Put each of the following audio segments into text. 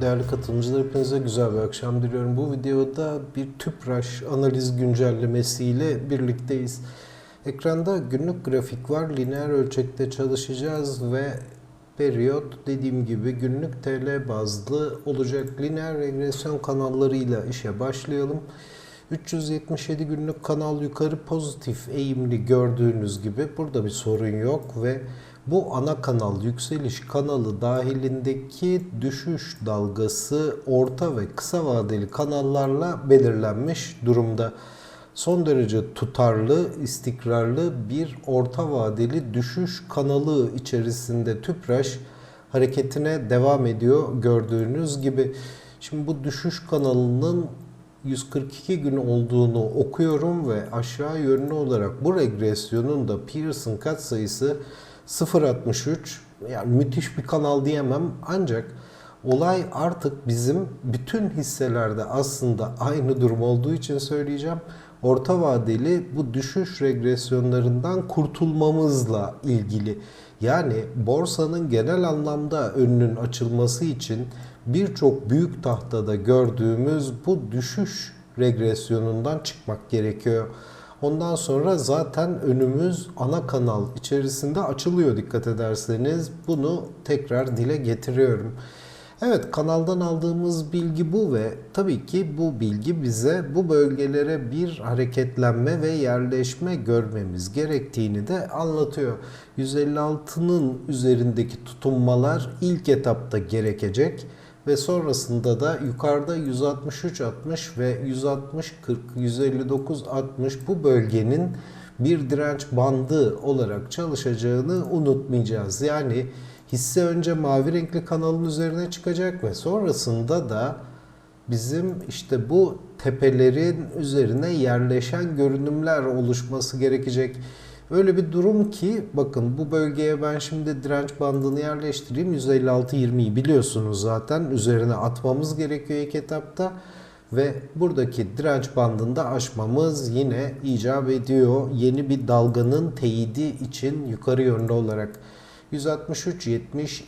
Değerli katılımcılar hepinize güzel bir akşam diliyorum. Bu videoda bir tüpraş analiz güncellemesiyle birlikteyiz. Ekranda günlük grafik var. Lineer ölçekte çalışacağız ve periyot dediğim gibi günlük TL bazlı olacak. Lineer regresyon kanallarıyla işe başlayalım. 377 günlük kanal yukarı pozitif eğimli gördüğünüz gibi burada bir sorun yok ve bu ana kanal yükseliş kanalı dahilindeki düşüş dalgası orta ve kısa vadeli kanallarla belirlenmiş durumda. Son derece tutarlı, istikrarlı bir orta vadeli düşüş kanalı içerisinde Tüpraş hareketine devam ediyor gördüğünüz gibi. Şimdi bu düşüş kanalının 142 gün olduğunu okuyorum ve aşağı yönlü olarak bu regresyonun da Pearson katsayısı 0.63 yani müthiş bir kanal diyemem ancak olay artık bizim bütün hisselerde aslında aynı durum olduğu için söyleyeceğim. Orta vadeli bu düşüş regresyonlarından kurtulmamızla ilgili. Yani borsanın genel anlamda önünün açılması için birçok büyük tahtada gördüğümüz bu düşüş regresyonundan çıkmak gerekiyor. Ondan sonra zaten önümüz ana kanal içerisinde açılıyor dikkat ederseniz. Bunu tekrar dile getiriyorum. Evet kanaldan aldığımız bilgi bu ve tabii ki bu bilgi bize bu bölgelere bir hareketlenme ve yerleşme görmemiz gerektiğini de anlatıyor. 156'nın üzerindeki tutunmalar ilk etapta gerekecek ve sonrasında da yukarıda 163-60 ve 160-40, 159-60 bu bölgenin bir direnç bandı olarak çalışacağını unutmayacağız. Yani hisse önce mavi renkli kanalın üzerine çıkacak ve sonrasında da bizim işte bu tepelerin üzerine yerleşen görünümler oluşması gerekecek. Öyle bir durum ki bakın bu bölgeye ben şimdi direnç bandını yerleştireyim. 156-20'yi biliyorsunuz zaten. Üzerine atmamız gerekiyor ilk etapta. Ve buradaki direnç bandında aşmamız yine icap ediyor. Yeni bir dalganın teyidi için yukarı yönlü olarak. 163-70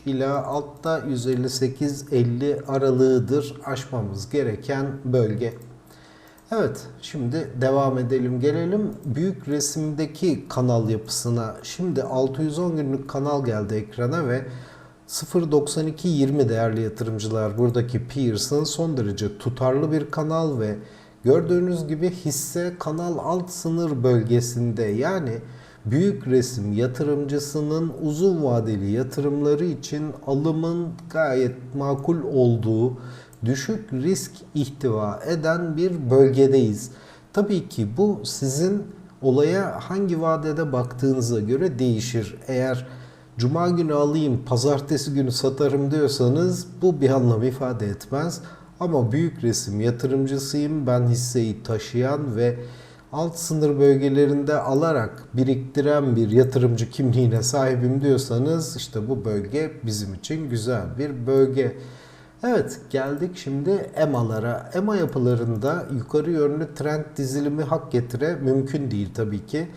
ila altta 158-50 aralığıdır aşmamız gereken bölge. Evet, şimdi devam edelim. Gelelim büyük resimdeki kanal yapısına. Şimdi 610 günlük kanal geldi ekrana ve 0.92.20 değerli yatırımcılar buradaki Pearson son derece tutarlı bir kanal ve gördüğünüz gibi hisse kanal alt sınır bölgesinde yani büyük resim yatırımcısının uzun vadeli yatırımları için alımın gayet makul olduğu düşük risk ihtiva eden bir bölgedeyiz. Tabii ki bu sizin olaya hangi vadede baktığınıza göre değişir. Eğer cuma günü alayım, pazartesi günü satarım diyorsanız bu bir anlam ifade etmez. Ama büyük resim yatırımcısıyım. Ben hisseyi taşıyan ve alt sınır bölgelerinde alarak biriktiren bir yatırımcı kimliğine sahibim diyorsanız işte bu bölge bizim için güzel bir bölge. Evet geldik şimdi EMA'lara. EMA yapılarında yukarı yönlü trend dizilimi hak getire mümkün değil tabii ki.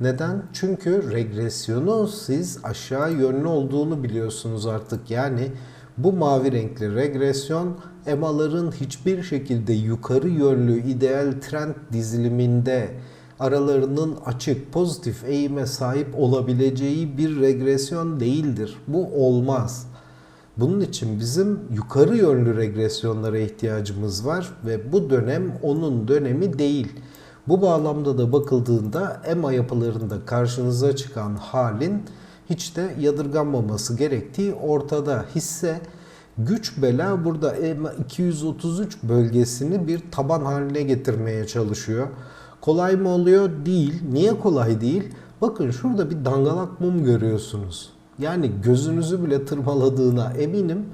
Neden? Çünkü regresyonu siz aşağı yönlü olduğunu biliyorsunuz artık. Yani bu mavi renkli regresyon EMA'ların hiçbir şekilde yukarı yönlü ideal trend diziliminde aralarının açık pozitif eğime sahip olabileceği bir regresyon değildir. Bu olmaz. Bunun için bizim yukarı yönlü regresyonlara ihtiyacımız var ve bu dönem onun dönemi değil. Bu bağlamda da bakıldığında EMA yapılarında karşınıza çıkan halin hiç de yadırganmaması gerektiği ortada. Hisse güç bela burada EMA 233 bölgesini bir taban haline getirmeye çalışıyor. Kolay mı oluyor? Değil. Niye kolay değil? Bakın şurada bir dangalak mum görüyorsunuz. Yani gözünüzü bile tırmaladığına eminim.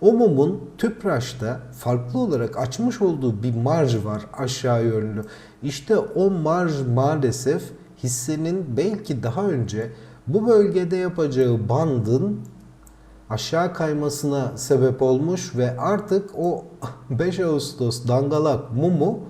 O mumun tüpraşta farklı olarak açmış olduğu bir marj var aşağı yönlü. İşte o marj maalesef hissenin belki daha önce bu bölgede yapacağı bandın aşağı kaymasına sebep olmuş ve artık o 5 Ağustos dangalak mumu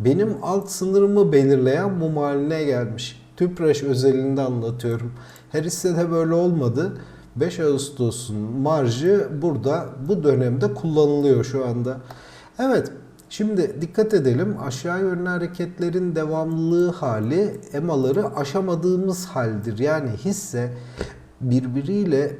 benim alt sınırımı belirleyen mum haline gelmiş. Tüpraş özelinde anlatıyorum. Her hissede böyle olmadı. 5 Ağustos'un marjı burada bu dönemde kullanılıyor şu anda. Evet şimdi dikkat edelim aşağı yönlü hareketlerin devamlılığı hali EMA'ları aşamadığımız haldir. Yani hisse birbiriyle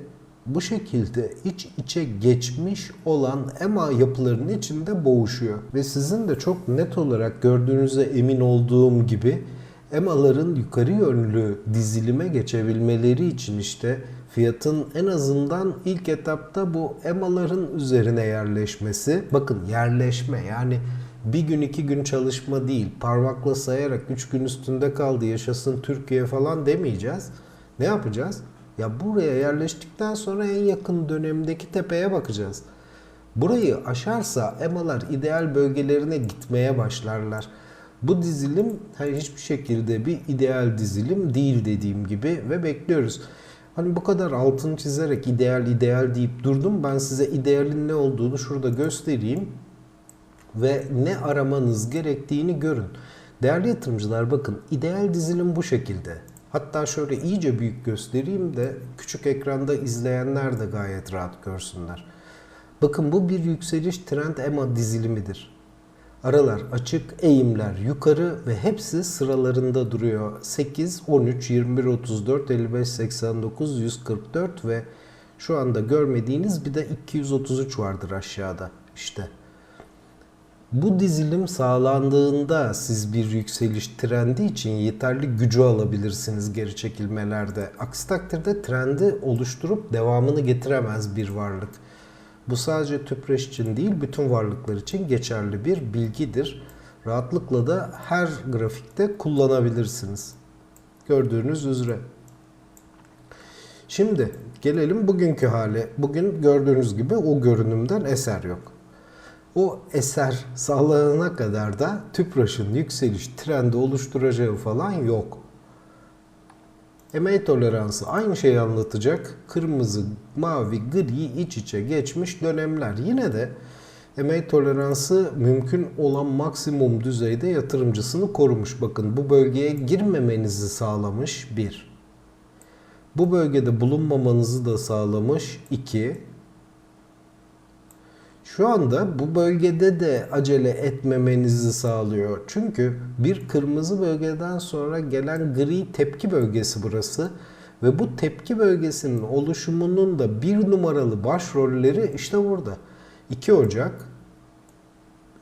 bu şekilde iç içe geçmiş olan EMA yapılarının içinde boğuşuyor. Ve sizin de çok net olarak gördüğünüze emin olduğum gibi EMA'ların yukarı yönlü dizilime geçebilmeleri için işte fiyatın en azından ilk etapta bu EMA'ların üzerine yerleşmesi. Bakın yerleşme yani bir gün iki gün çalışma değil parmakla sayarak üç gün üstünde kaldı yaşasın Türkiye falan demeyeceğiz. Ne yapacağız? Ya buraya yerleştikten sonra en yakın dönemdeki tepeye bakacağız. Burayı aşarsa EMA'lar ideal bölgelerine gitmeye başlarlar. Bu dizilim hani hiçbir şekilde bir ideal dizilim değil dediğim gibi ve bekliyoruz. Hani bu kadar altını çizerek ideal ideal deyip durdum. Ben size idealin ne olduğunu şurada göstereyim ve ne aramanız gerektiğini görün. Değerli yatırımcılar bakın ideal dizilim bu şekilde. Hatta şöyle iyice büyük göstereyim de küçük ekranda izleyenler de gayet rahat görsünler. Bakın bu bir yükseliş trend EMA dizilimidir. Aralar açık, eğimler yukarı ve hepsi sıralarında duruyor. 8, 13, 21, 34, 55, 89, 144 ve şu anda görmediğiniz bir de 233 vardır aşağıda. İşte bu dizilim sağlandığında siz bir yükseliş trendi için yeterli gücü alabilirsiniz geri çekilmelerde. Aksi takdirde trendi oluşturup devamını getiremez bir varlık. Bu sadece tüpreş için değil bütün varlıklar için geçerli bir bilgidir. Rahatlıkla da her grafikte kullanabilirsiniz. Gördüğünüz üzere. Şimdi gelelim bugünkü hale. Bugün gördüğünüz gibi o görünümden eser yok. O eser sağlanana kadar da tüpraşın yükseliş trendi oluşturacağı falan yok. MA toleransı aynı şeyi anlatacak. Kırmızı, mavi, gri iç içe geçmiş dönemler. Yine de MA toleransı mümkün olan maksimum düzeyde yatırımcısını korumuş. Bakın bu bölgeye girmemenizi sağlamış 1. Bu bölgede bulunmamanızı da sağlamış 2. Şu anda bu bölgede de acele etmemenizi sağlıyor. Çünkü bir kırmızı bölgeden sonra gelen gri tepki bölgesi burası. Ve bu tepki bölgesinin oluşumunun da bir numaralı başrolleri işte burada. 2 Ocak,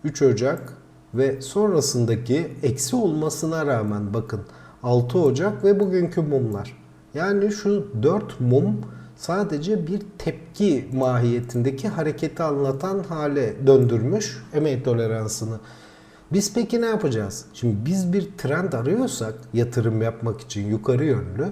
3 Ocak ve sonrasındaki eksi olmasına rağmen bakın 6 Ocak ve bugünkü mumlar. Yani şu 4 mum sadece bir tepki mahiyetindeki hareketi anlatan hale döndürmüş emeği toleransını. Biz peki ne yapacağız? Şimdi biz bir trend arıyorsak yatırım yapmak için yukarı yönlü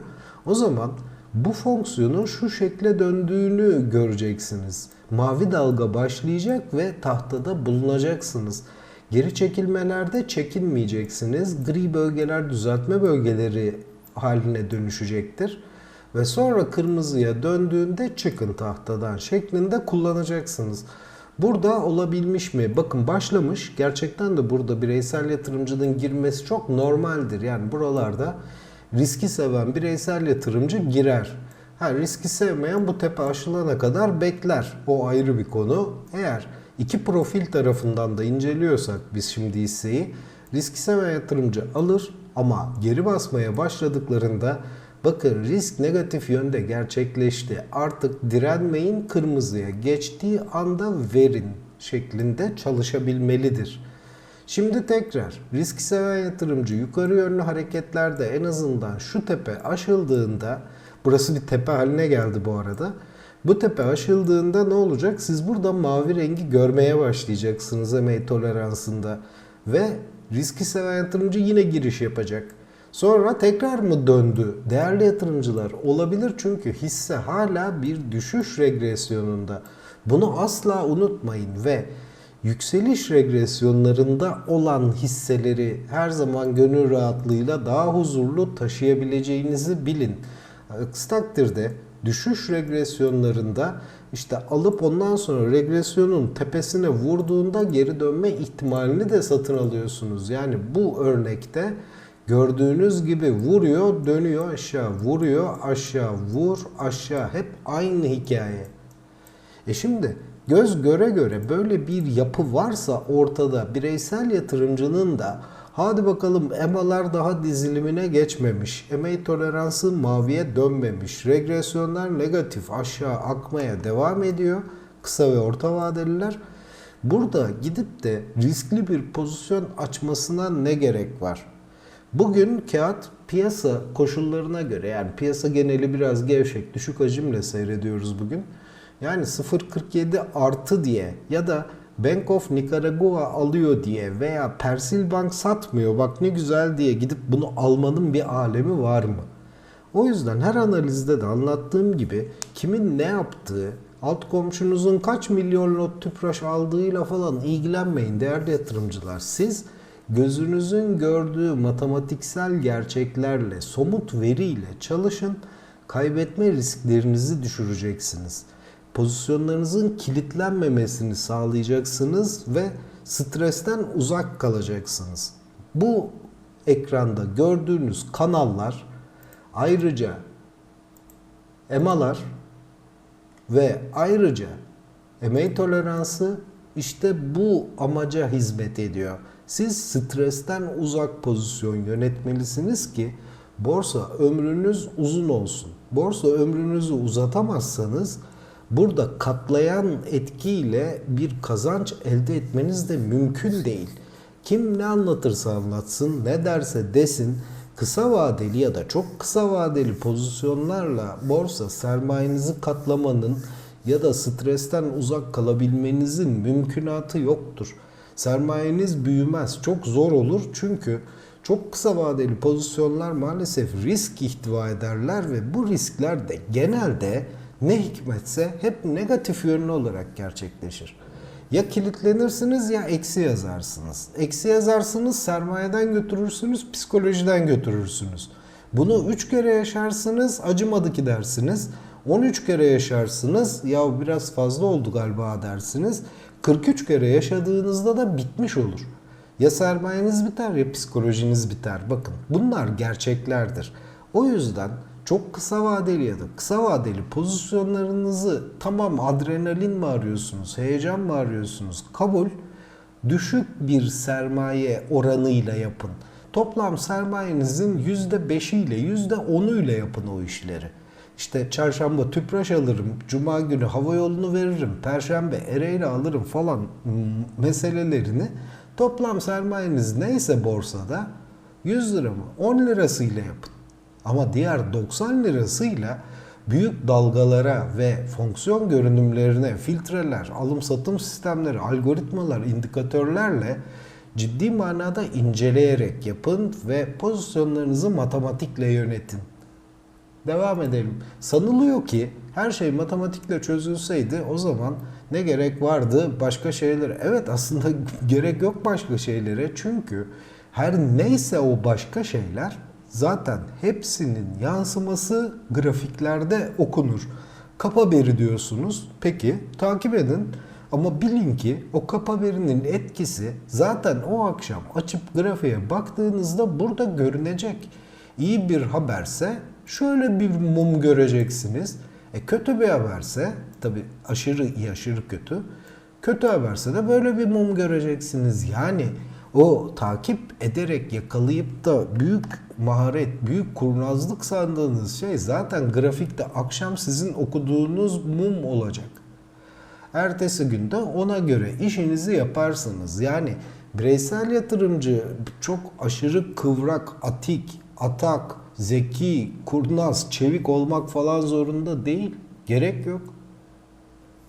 o zaman bu fonksiyonun şu şekle döndüğünü göreceksiniz. Mavi dalga başlayacak ve tahtada bulunacaksınız. Geri çekilmelerde çekinmeyeceksiniz. Gri bölgeler düzeltme bölgeleri haline dönüşecektir ve sonra kırmızıya döndüğünde çıkın tahtadan şeklinde kullanacaksınız. Burada olabilmiş mi? Bakın başlamış. Gerçekten de burada bireysel yatırımcının girmesi çok normaldir. Yani buralarda riski seven bireysel yatırımcı girer. Ha, riski sevmeyen bu tepe aşılana kadar bekler. O ayrı bir konu. Eğer iki profil tarafından da inceliyorsak biz şimdi hisseyi riski seven yatırımcı alır ama geri basmaya başladıklarında Bakın risk negatif yönde gerçekleşti. Artık direnmeyin kırmızıya geçtiği anda verin şeklinde çalışabilmelidir. Şimdi tekrar risk seven yatırımcı yukarı yönlü hareketlerde en azından şu tepe aşıldığında burası bir tepe haline geldi bu arada. Bu tepe aşıldığında ne olacak? Siz burada mavi rengi görmeye başlayacaksınız MA toleransında ve riski seven yatırımcı yine giriş yapacak. Sonra tekrar mı döndü? Değerli yatırımcılar olabilir çünkü hisse hala bir düşüş regresyonunda. Bunu asla unutmayın ve yükseliş regresyonlarında olan hisseleri her zaman gönül rahatlığıyla daha huzurlu taşıyabileceğinizi bilin. Aksi takdirde düşüş regresyonlarında işte alıp ondan sonra regresyonun tepesine vurduğunda geri dönme ihtimalini de satın alıyorsunuz. Yani bu örnekte Gördüğünüz gibi vuruyor, dönüyor aşağı, vuruyor aşağı, vur aşağı. Hep aynı hikaye. E şimdi göz göre göre böyle bir yapı varsa ortada bireysel yatırımcının da hadi bakalım EMA'lar daha dizilimine geçmemiş, EMA toleransı maviye dönmemiş, regresyonlar negatif aşağı akmaya devam ediyor kısa ve orta vadeliler. Burada gidip de riskli bir pozisyon açmasına ne gerek var? Bugün kağıt piyasa koşullarına göre yani piyasa geneli biraz gevşek, düşük hacimle seyrediyoruz bugün. Yani 0.47 artı diye ya da Bank of Nicaragua alıyor diye veya Persil Bank satmıyor bak ne güzel diye gidip bunu almanın bir alemi var mı? O yüzden her analizde de anlattığım gibi kimin ne yaptığı, alt komşunuzun kaç milyon lot tüpraş aldığıyla falan ilgilenmeyin değerli yatırımcılar. Siz gözünüzün gördüğü matematiksel gerçeklerle, somut veriyle çalışın. Kaybetme risklerinizi düşüreceksiniz. Pozisyonlarınızın kilitlenmemesini sağlayacaksınız ve stresten uzak kalacaksınız. Bu ekranda gördüğünüz kanallar ayrıca EMA'lar ve ayrıca emeği toleransı işte bu amaca hizmet ediyor. Siz stresten uzak pozisyon yönetmelisiniz ki borsa ömrünüz uzun olsun. Borsa ömrünüzü uzatamazsanız burada katlayan etkiyle bir kazanç elde etmeniz de mümkün değil. Kim ne anlatırsa anlatsın, ne derse desin, kısa vadeli ya da çok kısa vadeli pozisyonlarla borsa sermayenizi katlamanın ya da stresten uzak kalabilmenizin mümkünatı yoktur. Sermayeniz büyümez, çok zor olur çünkü çok kısa vadeli pozisyonlar maalesef risk ihtiva ederler ve bu riskler de genelde ne hikmetse hep negatif yönlü olarak gerçekleşir. Ya kilitlenirsiniz ya eksi yazarsınız. Eksi yazarsınız sermayeden götürürsünüz, psikolojiden götürürsünüz. Bunu 3 kere yaşarsınız, acımadı ki dersiniz. 13 kere yaşarsınız, ya biraz fazla oldu galiba dersiniz. 43 kere yaşadığınızda da bitmiş olur. Ya sermayeniz biter ya psikolojiniz biter. Bakın bunlar gerçeklerdir. O yüzden çok kısa vadeli ya da kısa vadeli pozisyonlarınızı tamam adrenalin mi arıyorsunuz, heyecan mı arıyorsunuz? Kabul. Düşük bir sermaye oranıyla yapın. Toplam sermayenizin %5'i ile %10'u ile yapın o işleri. İşte çarşamba tüpraş alırım, cuma günü hava yolunu veririm, perşembe ereğli alırım falan meselelerini toplam sermayeniz neyse borsada 100 lira mı 10 lirasıyla yapın. Ama diğer 90 lirasıyla büyük dalgalara ve fonksiyon görünümlerine filtreler, alım satım sistemleri, algoritmalar, indikatörlerle ciddi manada inceleyerek yapın ve pozisyonlarınızı matematikle yönetin. Devam edelim. Sanılıyor ki her şey matematikle çözülseydi o zaman ne gerek vardı başka şeylere? Evet aslında gerek yok başka şeylere çünkü her neyse o başka şeyler zaten hepsinin yansıması grafiklerde okunur. Kapa veri diyorsunuz. Peki takip edin. Ama bilin ki o kapa verinin etkisi zaten o akşam açıp grafiğe baktığınızda burada görünecek. İyi bir haberse şöyle bir mum göreceksiniz. E kötü bir haberse tabi aşırı iyi aşırı kötü. Kötü haberse de böyle bir mum göreceksiniz. Yani o takip ederek yakalayıp da büyük maharet, büyük kurnazlık sandığınız şey zaten grafikte akşam sizin okuduğunuz mum olacak. Ertesi günde ona göre işinizi yaparsınız. Yani bireysel yatırımcı çok aşırı kıvrak, atik, atak, zeki, kurnaz, çevik olmak falan zorunda değil. Gerek yok.